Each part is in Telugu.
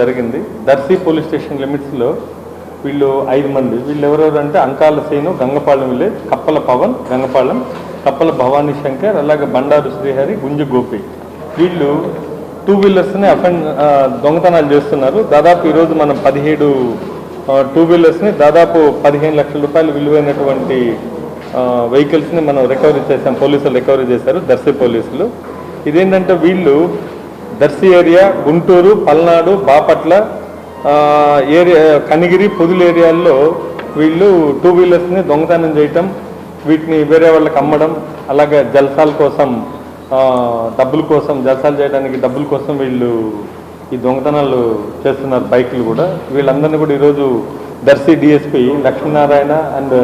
జరిగింది. దర్శి పోలీస్ స్టేషన్ లిమిట్స్లో వీళ్ళు ఐదు మంది. వీళ్ళు ఎవరెవరు అంటే అంకాల సేను గంగపాలెం విలేజ్ కప్పల పవన్ గంగపాలెం కప్పల భవానీ శంకర్ అలాగే బండారు శ్రీహరి గుంజు గోపి. వీళ్ళు టూ వీలర్స్ని అఫెండ్ దొంగతనాలు చేస్తున్నారు. దాదాపు ఈరోజు మనం పదిహేడు టూ వీలర్స్ని దాదాపు పదిహేను లక్షల రూపాయలు విలువైనటువంటి వెహికల్స్ని మనం రికవరీ చేసాం పోలీసులు రికవరీ చేశారు. దర్శి పోలీసులు. ఇదేంటంటే వీళ్ళు దర్శి ఏరియా గుంటూరు పల్నాడు బాపట్ల ఏరియా కనిగిరి పొదులు ఏరియాల్లో వీళ్ళు టూ వీలర్స్ని దొంగతనం చేయటం వీటిని వేరే వాళ్ళకి అమ్మడం అలాగే జల్సాల కోసం డబ్బుల కోసం జల్సాలు చేయడానికి డబ్బుల కోసం వీళ్ళు ఈ దొంగతనాలు చేస్తున్నారు బైకులు కూడా. వీళ్ళందరినీ కూడా ఈరోజు దర్శి డిఎస్పి లక్ష్మీనారాయణ అండ్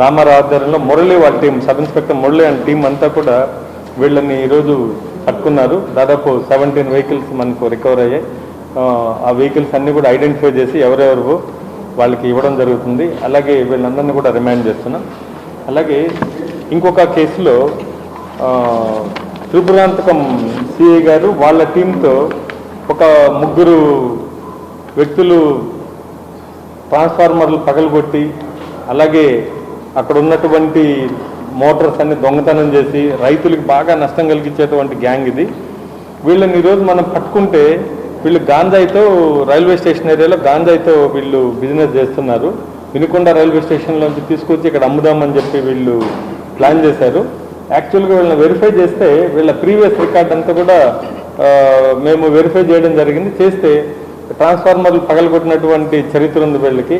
రామారావు ఆధ్వర్యంలో మురళి వాళ్ళ team sub inspector Murali and team అంతా కూడా వీళ్ళని ఈరోజు పట్టుకున్నారు. దాదాపు సెవెంటీన్ వెహికల్స్ మనకు రికవర్ అయ్యాయి. ఆ, వెహికల్స్ అన్ని కూడా ఐడెంటిఫై చేసి ఎవరెవరు వాళ్ళకి ఇవ్వడం జరుగుతుంది. అలాగే వీళ్ళందరినీ కూడా రిమాండ్ చేస్తున్నాం. అలాగే ఇంకొక కేసులో త్రిపురాంతకం సిఐ గారు వాళ్ళ టీంతో ఒక ముగ్గురు వ్యక్తులు ట్రాన్స్ఫార్మర్లు పగలగొట్టి అలాగే అక్కడ ఉన్నటువంటి మోటార్స్ అన్ని దొంగతనం చేసి రైతులకు బాగా నష్టం కలిగించేటువంటి గ్యాంగ్ ఇది. వీళ్ళని ఈరోజు మనం పట్టుకుంటే వీళ్ళు గాంజాయితో రైల్వే స్టేషన్ ఏరియాలో గాంజాయితో వీళ్ళు బిజినెస్ చేస్తున్నారు. వినుకొండ రైల్వే స్టేషన్లోంచి తీసుకొచ్చి ఇక్కడ అమ్ముదామని చెప్పి వీళ్ళు ప్లాన్ చేశారు. యాక్చువల్గా వీళ్ళని వెరిఫై చేస్తే వీళ్ళ ప్రీవియస్ రికార్డ్ అంతా కూడా మేము వెరిఫై చేయడం జరిగింది. చేస్తే ట్రాన్స్ఫార్మర్లు పగలగొట్టినటువంటి చరిత్ర ఉంది వీళ్ళకి.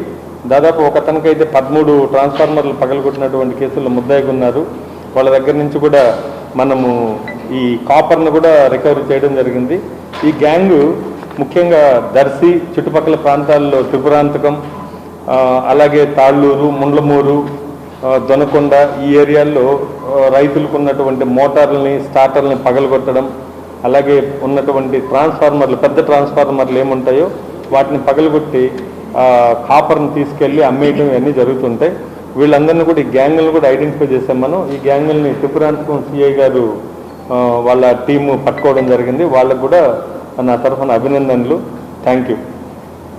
దాదాపు ఒక అతనికైతే పదమూడు ట్రాన్స్ఫార్మర్లు పగలగొట్టినటువంటి కేసుల్లో ముద్దాయిగా ఉన్నారు వాళ్ళ దగ్గర నుంచి కూడా మనము ఈ కాపర్ను కూడా రికవరీ చేయడం జరిగింది. ఈ గ్యాంగు ముఖ్యంగా దర్శి చుట్టుపక్కల ప్రాంతాల్లో త్రిపురాంతకం అలాగే తాళ్ళూరు ముండ్లమూరు దొనకొండ ఈ ఏరియాల్లో రైతులకు ఉన్నటువంటి మోటార్లని స్టార్టర్లని పగలగొట్టడం అలాగే ఉన్నటువంటి ట్రాన్స్ఫార్మర్లు పెద్ద ట్రాన్స్ఫార్మర్లు ఏముంటాయో వాటిని పగలగొట్టి కాపర్ని తీసుకెళ్ళి అమ్మేయటం ఇవన్నీ జరుగుతుంటాయి. వీళ్ళందరినీ కూడా ఈ గ్యాంగులను కూడా ఐడెంటిఫై చేసాం మనం. ఈ గ్యాంగుల్ని త్రిపురాంతకం సిఐ గారు వాళ్ళ టీము పట్టుకోవడం జరిగింది. వాళ్ళకు కూడా నా తరఫున అభినందనలు. Thank you.